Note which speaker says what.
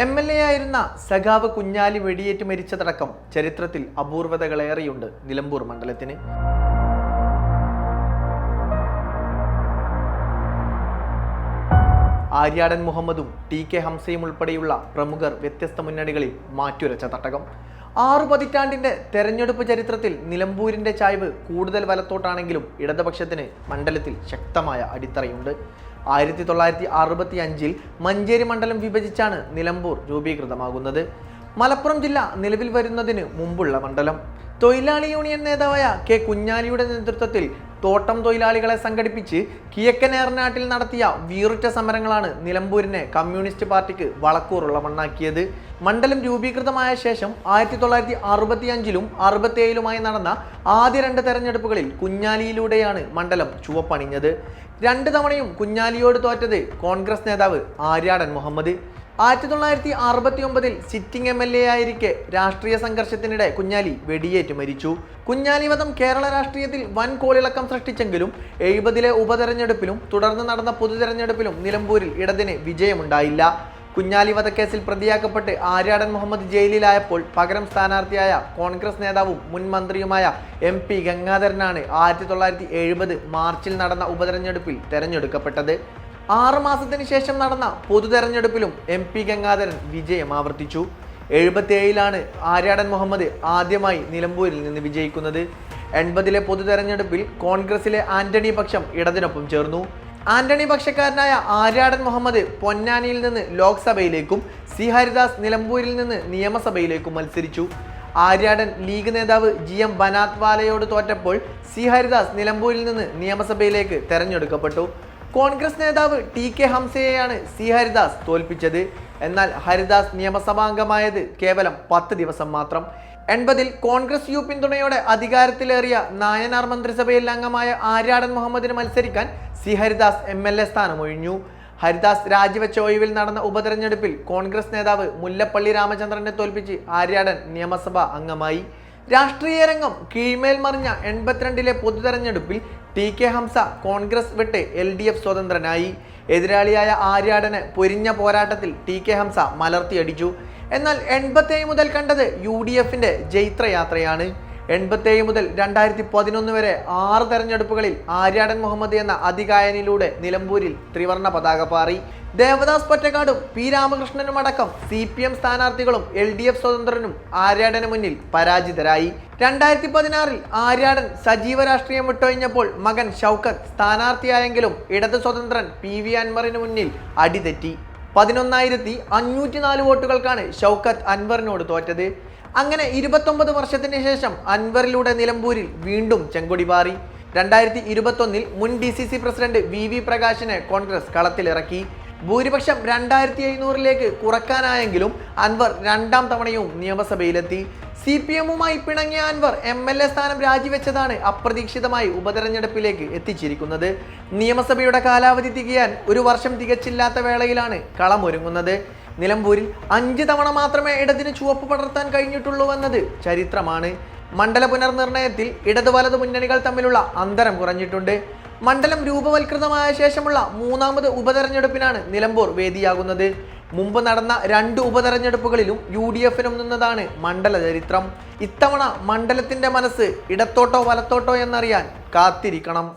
Speaker 1: M L A ആയിരുന്ന സഖാവ് കുഞ്ഞാലി വെടിയേറ്റ് മരിച്ചതടക്കം ചരിത്രത്തിൽ അപൂർവതകളേറെയുണ്ട് നിലമ്പൂർ മണ്ഡലത്തിന്. ആര്യാടൻ മുഹമ്മദും ടി കെ ഹംസയും ഉൾപ്പെടെയുള്ള പ്രമുഖർ വ്യത്യസ്ത മുന്നണികളിൽ മാറ്റുരച്ച തട്ടകം. ആറു പതിറ്റാണ്ടിന്റെ തെരഞ്ഞെടുപ്പ് ചരിത്രത്തിൽ നിലമ്പൂരിന്റെ ചായ്വ് കൂടുതൽ വലത്തോട്ടാണെങ്കിലും ഇടതുപക്ഷത്തിന് മണ്ഡലത്തിൽ ശക്തമായ അടിത്തറയുണ്ട്. ആയിരത്തി തൊള്ളായിരത്തി അറുപത്തി അഞ്ചിൽ മഞ്ചേരി മണ്ഡലം വിഭജിച്ചാണ് നിലമ്പൂർ രൂപീകൃതമാകുന്നത്. മലപ്പുറം ജില്ല നിലവിൽ വരുന്നതിന് മുമ്പുള്ള മണ്ഡലം. തൊഴിലാളി യൂണിയൻ നേതാവായ കെ കുഞ്ഞാലിയുടെ നേതൃത്വത്തിൽ തോട്ടം തൊഴിലാളികളെ സംഘടിപ്പിച്ച് കിഴക്കൻ ഏറനാട്ടിൽ നടത്തിയ വീറുറ്റ സമരങ്ങളാണ് നിലമ്പൂരിനെ കമ്മ്യൂണിസ്റ്റ് പാർട്ടിക്ക് വളക്കൂറുള്ള മണ്ണാക്കിയത്. മണ്ഡലം രൂപീകൃതമായ ശേഷം ആയിരത്തി തൊള്ളായിരത്തി അറുപത്തി അഞ്ചിലും അറുപത്തി ഏഴിലുമായി നടന്ന ആദ്യ രണ്ട് തെരഞ്ഞെടുപ്പുകളിൽ കുഞ്ഞാലിയിലൂടെയാണ് മണ്ഡലം ചുവപ്പണിഞ്ഞത്. രണ്ട് തവണയും കുഞ്ഞാലിയോട് തോറ്റത് കോൺഗ്രസ് നേതാവ് ആര്യാടൻ മുഹമ്മദ്. ആയിരത്തി തൊള്ളായിരത്തി അറുപത്തി ഒമ്പതിൽ സിറ്റിംഗ് എം എൽ എ ആയിരിക്കെ രാഷ്ട്രീയ സംഘർഷത്തിനിടെ കുഞ്ഞാലി വെടിയേറ്റ് മരിച്ചു. കുഞ്ഞാലി വധം കേരള രാഷ്ട്രീയത്തിൽ വൻ കോളിളക്കം സൃഷ്ടിച്ചെങ്കിലും എഴുപതിലെ ഉപതെരഞ്ഞെടുപ്പിലും തുടർന്ന് നടന്ന പൊതുതെരഞ്ഞെടുപ്പിലും നിലമ്പൂരിൽ ഇടതിന് വിജയമുണ്ടായില്ല. കുഞ്ഞാലി വധക്കേസിൽ പ്രതിയാക്കപ്പെട്ട് ആര്യാടൻ മുഹമ്മദ് ജയിലിലായപ്പോൾ പകരം സ്ഥാനാർത്ഥിയായ കോൺഗ്രസ് നേതാവും മുൻ മന്ത്രിയുമായ എം പി ഗംഗാധരനാണ് ആയിരത്തി തൊള്ളായിരത്തി എഴുപത് മാർച്ചിൽ നടന്ന ഉപതെരഞ്ഞെടുപ്പിൽ തെരഞ്ഞെടുക്കപ്പെട്ടത്. ആറ് മാസത്തിന് ശേഷം നടന്ന പൊതു തെരഞ്ഞെടുപ്പിലും എം പി ഗംഗാധരൻ വിജയം ആവർത്തിച്ചു. എഴുപത്തിയേഴിലാണ് ആര്യാടൻ മുഹമ്മദ് ആദ്യമായി നിലമ്പൂരിൽ നിന്ന് വിജയിക്കുന്നത്. എൺപതിലെ പൊതു തെരഞ്ഞെടുപ്പിൽ കോൺഗ്രസിലെ ആന്റണി പക്ഷം ഇടതിനൊപ്പം ചേർന്നു. ആന്റണി പക്ഷക്കാരനായ ആര്യാടൻ മുഹമ്മദ് പൊന്നാനിയിൽ നിന്ന് ലോക്സഭയിലേക്കും സി ഹരിദാസ് നിലമ്പൂരിൽ നിന്ന് നിയമസഭയിലേക്കും മത്സരിച്ചു. ആര്യാടൻ ലീഗ് നേതാവ് ജി എം ബനാത്വാലയോട് തോറ്റപ്പോൾ സി ഹരിദാസ് നിലമ്പൂരിൽ നിന്ന് നിയമസഭയിലേക്ക് തെരഞ്ഞെടുക്കപ്പെട്ടു. കോൺഗ്രസ് നേതാവ് ടി കെ ഹംസയെയാണ് സി ഹരിദാസ് തോൽപ്പിച്ചത്. എന്നാൽ ഹരിദാസ് നിയമസഭാംഗമായത് കേവലം പത്ത് ദിവസം മാത്രം. എൺപതിൽ കോൺഗ്രസ് യു പിന്തുണയോടെ അധികാരത്തിലേറിയ നായനാർ മന്ത്രിസഭയിൽ അംഗമായ ആര്യാടൻ മുഹമ്മദിന് മത്സരിക്കാൻ C Haridas M L A സ്ഥാനം ഒഴിഞ്ഞു ഹരിദാസ് രാജിവെച്ച ഒഴിവിൽ നടന്ന ഉപതെരഞ്ഞെടുപ്പിൽ കോൺഗ്രസ് നേതാവ് മുല്ലപ്പള്ളി രാമചന്ദ്രനെ തോൽപ്പിച്ച് ആര്യാടൻ നിയമസഭാ അംഗമായി. രാഷ്ട്രീയ രംഗം കീഴ്മേൽ മറിഞ്ഞ എൺപത്തിരണ്ടിലെ പൊതുതെരഞ്ഞെടുപ്പിൽ ടി കെ ഹംസ കോൺഗ്രസ് വിട്ട് എൽ ഡി എഫ് സ്വതന്ത്രനായി. എതിരാളിയായ ആര്യാടന് പൊരിഞ്ഞ പോരാട്ടത്തിൽ ടി കെ ഹംസ മലർത്തിയടിച്ചു. എന്നാൽ എൺപത്തേഴ് മുതൽ കണ്ടത് യു ഡി എഫിന്റെ ജൈത്രയാത്രയാണ്. എൺപത്തേഴ് മുതൽ രണ്ടായിരത്തി പതിനൊന്ന് വരെ ആറ് തെരഞ്ഞെടുപ്പുകളിൽ ആര്യാടൻ മുഹമ്മദ് എന്ന അതികായനിലൂടെ നിലമ്പൂരിൽ ത്രിവർണ പതാക പാറി. ദേവദാസ് പൊറ്റക്കാടും പി രാമകൃഷ്ണനും അടക്കം സി പി എം സ്ഥാനാർത്ഥികളും എൽ ഡി എഫ് സ്വതന്ത്രനും ആര്യാടന് മുന്നിൽ പരാജിതരായി. രണ്ടായിരത്തി പതിനാറിൽ ആര്യാടൻ സജീവ രാഷ്ട്രീയം വിട്ടൊഴിഞ്ഞപ്പോൾ മകൻ ഷൗക്കത്ത് സ്ഥാനാർത്ഥിയായെങ്കിലും ഇടത് സ്വതന്ത്രൻ പി വി അൻവറിന് മുന്നിൽ അടിതെറ്റി. പതിനൊന്നായിരത്തി അഞ്ഞൂറ്റി നാല് വോട്ടുകൾക്കാണ് ഷൗക്കത്ത് അൻവറിനോട് തോറ്റത്. അങ്ങനെ ഇരുപത്തൊമ്പത് വർഷത്തിന് ശേഷം അൻവറിലൂടെ നിലമ്പൂരിൽ വീണ്ടും ചെങ്കൊടി പാറി രണ്ടായിരത്തി ഇരുപത്തൊന്നിൽ മുൻ D C C president V V പ്രകാശിനെ Congress കളത്തിലിറക്കി. ഭൂരിപക്ഷം രണ്ടായിരത്തി എഴുന്നൂറിലേക്ക് കുറക്കാനായെങ്കിലും അൻവർ രണ്ടാം തവണയും നിയമസഭയിലെത്തി. സി പി എമ്മുമായി പിണങ്ങിയ അൻവർ എം എൽ എ സ്ഥാനം രാജിവെച്ചതാണ് അപ്രതീക്ഷിതമായി ഉപതെരഞ്ഞെടുപ്പിലേക്ക് എത്തിച്ചിരിക്കുന്നത്. നിയമസഭയുടെ കാലാവധി തികയാൻ ഒരു വർഷം തികച്ചില്ലാത്ത വേളയിലാണ് കളമൊരുങ്ങുന്നത്. നിലമ്പൂരിൽ അഞ്ച് തവണ മാത്രമേ ഇടതിന് ചുവപ്പ് പടർത്താൻ കഴിഞ്ഞിട്ടുള്ളൂ എന്നത് ചരിത്രമാണ്. മണ്ഡല പുനർനിർണയത്തിൽ ഇടതു വലതു മുന്നണികൾ തമ്മിലുള്ള അന്തരം കുറഞ്ഞിട്ടുണ്ട്. മണ്ഡലം രൂപവൽകൃതമായ ശേഷമുള്ള മൂന്നാമത് ഉപതെരഞ്ഞെടുപ്പിനാണ് നിലമ്പൂർ വേദിയാകുന്നത്. മുമ്പ് നടന്ന രണ്ട് ഉപതെരഞ്ഞെടുപ്പുകളിലും യു ഡി എഫിനും നിന്നതാണ് മണ്ഡല ചരിത്രം. ഇത്തവണ മണ്ഡലത്തിന്റെ മനസ്സ് ഇടത്തോട്ടോ വലത്തോട്ടോ എന്നറിയാൻ കാത്തിരിക്കണം.